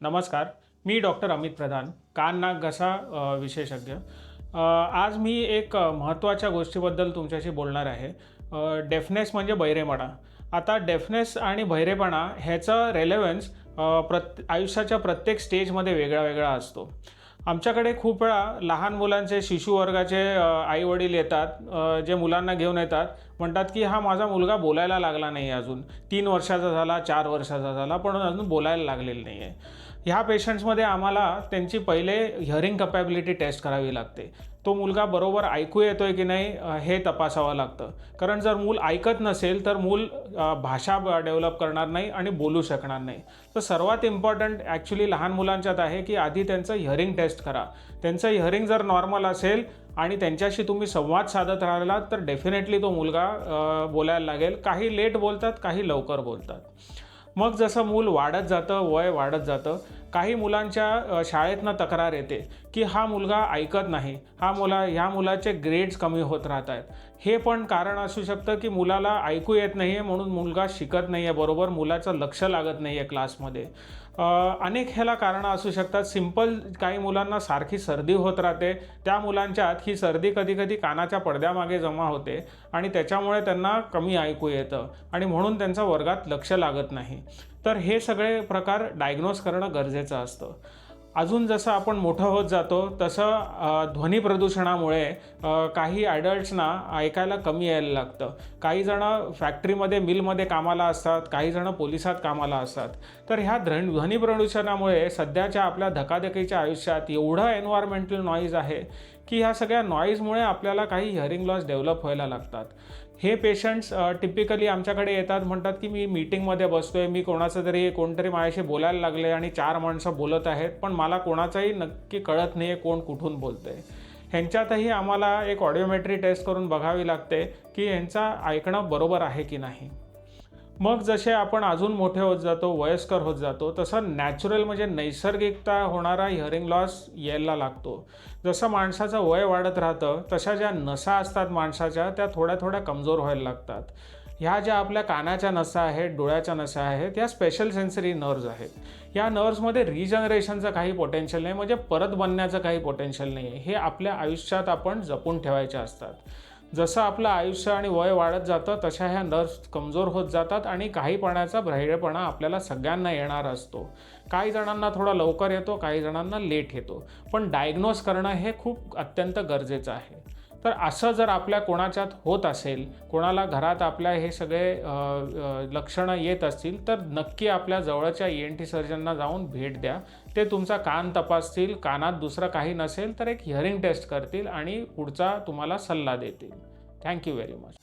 नमस्कार मी डॉक्टर अमित प्रधान कान नाक घसा विशेषज्ञ. आज मी एक महत्त्वाच्या गोष्टीबद्दल तुमच्याशी बोलणार आहे. डेफनेस म्हणजे बहिरेपणा. आता डेफनेस आणि बहिरेपणा ह्याचा रेलेवन्स प्रत आयुष्याच्या प्रत्येक स्टेजमध्ये वेगळा वेगळा असतो. आमच्याकडे खूप वेळा लहान मुलांचे शिशुवर्गाचे आईवडील येतात जे मुलांना घेऊन येतात म्हणतात की हा माझा मुलगा बोलायला लागला नाही अजून. तीन वर्षाचा झाला चार वर्षाचा झाला पण अजून बोलायला लागलेला नाही आहे ह्या पेशंट्समध्ये आम्हाला त्यांची पहिले हिअरिंग कपॅबिलिटी टेस्ट करावी लागते. तो मुलगा बरोबर ऐकू येतो आहे की नाही हे तपासावं लागतं. कारण जर मूल ऐकत नसेल तर मूल भाषा डेव्हलप करणार नाही आणि बोलू शकणार नाही. तर सर्वात इम्पॉर्टंट ॲक्च्युली लहान मुलांच्यात आहे की आधी त्यांचं हिअरिंग टेस्ट करा. त्यांचं हिअरिंग जर नॉर्मल असेल आणि त्यांच्याशी तुम्ही संवाद साधत राहिलात तर डेफिनेटली तो मुलगा बोलायला लागेल. काही लेट बोलतात काही लवकर बोलतात. मग जसं मूल वाढत जातं वय वाढत जातं काही मुलांच्या शाळेतनं तक्रार येते की हा मुलगा ऐकत नाही. हा मुला ह्या मुलाचे ग्रेड्स कमी होत राहत आहेत हे पण कारण असू शकतं की मुलाला ऐकू येत नाही आहे म्हणून मुलगा शिकत नाही आहे बरोबर? मुलाचं लक्ष लागत नाही आहे क्लासमध्ये अनेक ह्याला कारणं असू शकतात. सिंपल काही मुलांना सारखी सर्दी होत राहते. त्या मुलांच्यात ही सर्दी कधी कधी कानाच्या पडद्यामागे जमा होते आणि त्याच्यामुळे त्यांना कमी ऐकू येतं आणि म्हणून त्यांचं वर्गात लक्ष लागत नाही. तर हे सगळे प्रकार डायग्नोज करणं गरजेचं असतं. अजून जसं आपण मोठं होत जातो तसं ध्वनी प्रदूषणामुळे काही ॲडल्ट्सना ऐकायला कमी यायला लागतं. काही जणं फॅक्टरीमध्ये मिलमध्ये कामाला असतात काही जणं पोलिसात कामाला असतात. तर ह्या ध्वन ध्वनी प्रदूषणामुळे सध्याच्या आपल्या धकाधकीच्या आयुष्यात एवढं एन्व्हायरमेंटल नॉईज आहे की ह्या सगळ्या नॉईजमुळे आपल्याला काही हिअरिंग लॉस डेव्हलप व्हायला लागतात. हे पेशंट्स टिपिकली आमच्याकडे येतात म्हणतात की मी मीटिंगमध्ये बसतोय मी कोणाचं तरी कोणतरी माझ्याशी बोलायला लागले आणि चार माणसं बोलत आहेत पण मला कोणाचाही नक्की कळत नाही आहे कोण कुठून बोलतंय. ह्यांच्यातही आम्हाला एक ऑडिओमेट्री टेस्ट करून बघावी लागते की ह्यांचा ऐकणं बरोबर आहे की नाही. मग जसे आपण अजून मोठे होत जातो वयस्कर होत जातो तसं नॅचरल म्हणजे नैसर्गिकता होणारा हिअरिंग लॉस यायला लागतो. जसं माणसाचं वय वाढत राहतं तशा ज्या नसा असतात माणसाच्या त्या थोड्या थोड्या कमजोर व्हायला लागतात. ह्या ज्या आपल्या कानाच्या नसा आहेत डोळ्याच्या नसा आहेत या स्पेशल सेन्सरी नर्व्ज आहेत. या नर्व्समध्ये रिजनरेशनचं काही पोटेन्शियल नाही म्हणजे परत बनण्याचं काही पोटेन्शियल नाही आहे हे आपल्या आयुष्यात आपण जपून ठेवायचे असतात. जसं आपलं आयुष्य आणि वय वाढत जातं तशा ह्या नर्व्स कमजोर होत जातात आणि काहीपणाचा भ्रैळपणा आपल्याला सगळ्यांना येणार असतो. काही जणांना थोडा लवकर येतो काही जणांना लेट येतो. पण डायग्नोज करणं हे खूप अत्यंत गरजेचं आहे. तर असं जर आपल्या कोणाच्यात होत असेल कोणाला घरात आपल्या हे सगळे लक्षणं येत असतील तर नक्की आपल्या जवळच्या ई एन टी सर्जनना जाऊन भेट द्या. ते तुमचा कान तपासतील कानात दुसरं काही नसेल तर एक हिअरिंग टेस्ट करतील आणि पुढचा तुम्हाला सल्ला देतील. Thank you very much